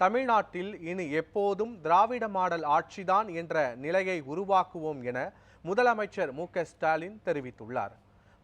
தமிழ்நாட்டில் இனி எப்போதும் திராவிட மாடல் ஆட்சிதான் என்ற நிலையை உருவாக்குவோம் என முதலமைச்சர் மு ஸ்டாலின் தெரிவித்துள்ளார்.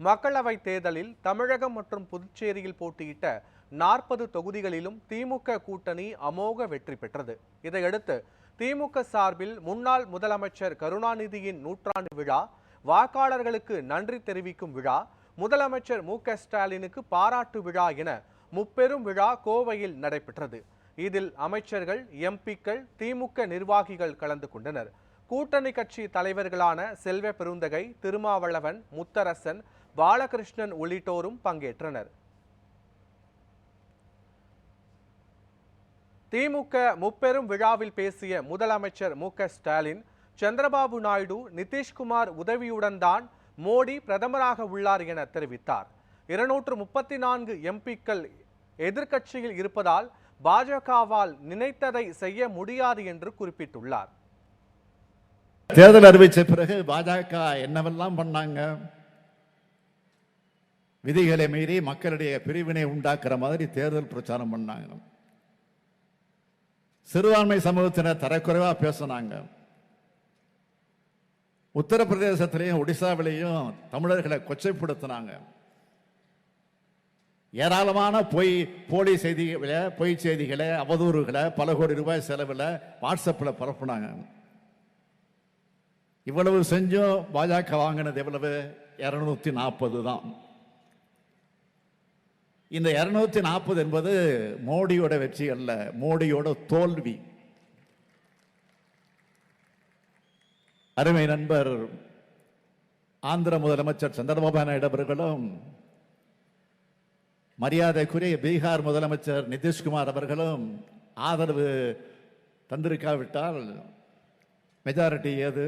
மக்களவைத் தேர்தலில் தமிழகம் மற்றும் புதுச்சேரியில் போட்டியிட்ட நாற்பது தொகுதிகளிலும் திமுக கூட்டணி அமோக வெற்றி பெற்றது. இதையடுத்து திமுக சார்பில் முன்னாள் முதலமைச்சர் கருணாநிதியின் நூற்றாண்டு விழா வாக்காளர்களுக்கு நன்றி தெரிவிக்கும் விழா முதலமைச்சர் மு ஸ்டாலினுக்கு பாராட்டு விழா என முப்பெரும் விழா கோவையில் நடைபெற்றது. இதில் அமைச்சர்கள் எம்பிக்கள் திமுக நிர்வாகிகள் கலந்து கொண்டனர். கூட்டணி கட்சி தலைவர்களான செல்வ பெருந்தகை திருமாவளவன் முத்தரசன் பாலகிருஷ்ணன் உள்ளிட்டோரும் பங்கேற்றனர். திமுக முப்பெரும் விழாவில் பேசிய முதலமைச்சர் மு க ஸ்டாலின் சந்திரபாபு நாயுடு நிதிஷ்குமார் உதவியுடன் தான் மோடி பிரதமராக உள்ளார் என தெரிவித்தார். இருநூற்று முப்பத்தி நான்கு எம்பிக்கள் எதிர்க்கட்சியில் இருப்பதால் பாஜகவால் நினைத்ததை செய்ய முடியாது என்று குறிப்பிட்டுள்ளார். தேர்தல் அறிவிச்ச பிறகு பாஜக என்னவெல்லாம் பண்ணாங்க? விதிகளை மீறி மக்களுடைய பிரிவினை உண்டாக்குற மாதிரி தேர்தல் பிரச்சாரம் பண்ணாங்க. சிறுபான்மை சமூகத்தினர் தரக்குறைவா பேசினாங்க. உத்தரப்பிரதேசத்திலையும் ஒடிசாவிலையும் தமிழர்களை கொச்சைப்படுத்தினாங்க. ஏராளமான பொய் போலி செய்திகளை பொய் செய்திகளை அவதூறுகளை பல கோடி ரூபாய் செலவில் வாட்ஸ்அப்பில் பரப்புனாங்க. இவ்வளவு செஞ்சும் பாஜக வாங்கினது எவ்வளவு? இரநூத்தி நாற்பது தான். இந்த இரநூத்தி நாற்பது என்பது மோடியோட வெற்றி அல்ல மோடியோட தோல்வி. அருமை நண்பர் ஆந்திர முதலமைச்சர் சந்திரபாபு நாயுடு அவர்களும் மரியாதைக்குரிய பீகார் முதலமைச்சர் நிதிஷ்குமார் அவர்களும் ஆதரவு தந்திருக்காவிட்டால் மெஜாரிட்டி ஏது?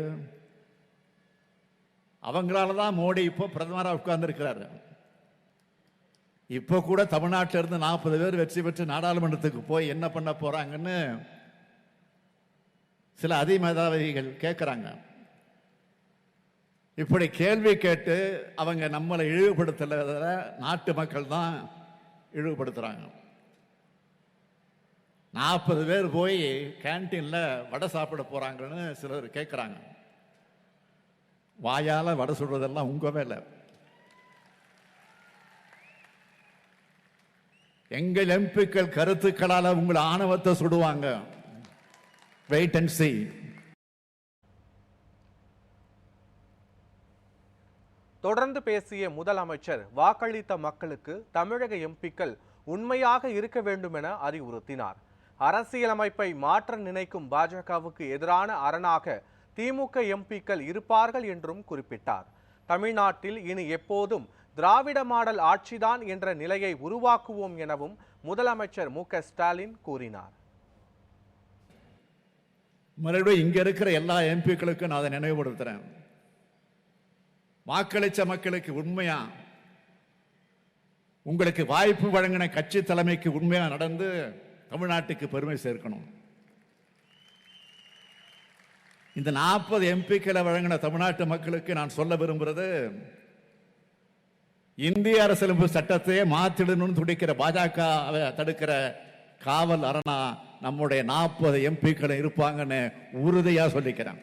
அவங்களால தான் மோடி இப்போ பிரதமராக உட்கார்ந்துருக்கிறாரு. இப்போ கூட தமிழ்நாட்டிலிருந்து நாற்பது பேர் வெற்றி பெற்று நாடாளுமன்றத்துக்கு போய் என்ன பண்ண போறாங்கன்னு சில அதிமேதாவிகள் கேட்குறாங்க இப்படி கேள்வி கேட்டு அவங்க நம்மளை இழிவுபடுத்தல நாட்டு மக்கள் தான் இழிவுபடுத்துகிறாங்க நாற்பது பேர் போய் கேன்டீனில் வடை சாப்பிட போகிறாங்கன்னு சிலர் கேட்குறாங்க வாயால் வடை சுடுறதெல்லாம் உங்க வேலை. எங்கள் எம்பிக்கள் கருத்துக்களால் உங்கள் ஆணவத்தை சுடுவாங்க. வெயிட் அண்ட் சி தொடர்ந்து பேசிய முதலமைச்சர் வாக்களித்த மக்களுக்கு தமிழக எம்பிக்கள் உண்மையாக இருக்க வேண்டும் என அறிவுறுத்தினார். அரசியலமைப்பை மாற்ற நினைக்கும் பாஜகவுக்கு எதிரான அரணாக திமுக எம்பிக்கள் இருப்பார்கள் என்றும் குறிப்பிட்டார். தமிழ்நாட்டில் இனி எப்போதும் திராவிட மாடல் ஆட்சிதான் என்ற நிலையை உருவாக்குவோம் எனவும் முதலமைச்சர் மு க ஸ்டாலின் கூறினார். மறுபடியும் இங்க இருக்கிற எல்லா எம்பிக்களுக்கும் நான் அதை நினைவுபடுத்துறேன். வாக்களிச்ச மக்களுக்கு உண்மையா? உங்களுக்கு வாய்ப்பு வழங்கின கட்சி தலைமைக்கு உண்மையா நடந்து தமிழ்நாட்டுக்கு பெருமை சேர்க்கணும். இந்த நாற்பது எம்பிக்களை வழங்கின தமிழ்நாட்டு மக்களுக்கு நான் சொல்ல விரும்புகிறது இந்திய அரசியலமைப்பு சட்டத்தையே மாற்றிடணும்னு துடிக்கிற பாஜக தடுக்கிற காவல் அரணா நம்முடைய நாற்பது எம்பிக்கள் இருப்பாங்கன்னு உறுதியாக சொல்லிக்கிறேன்.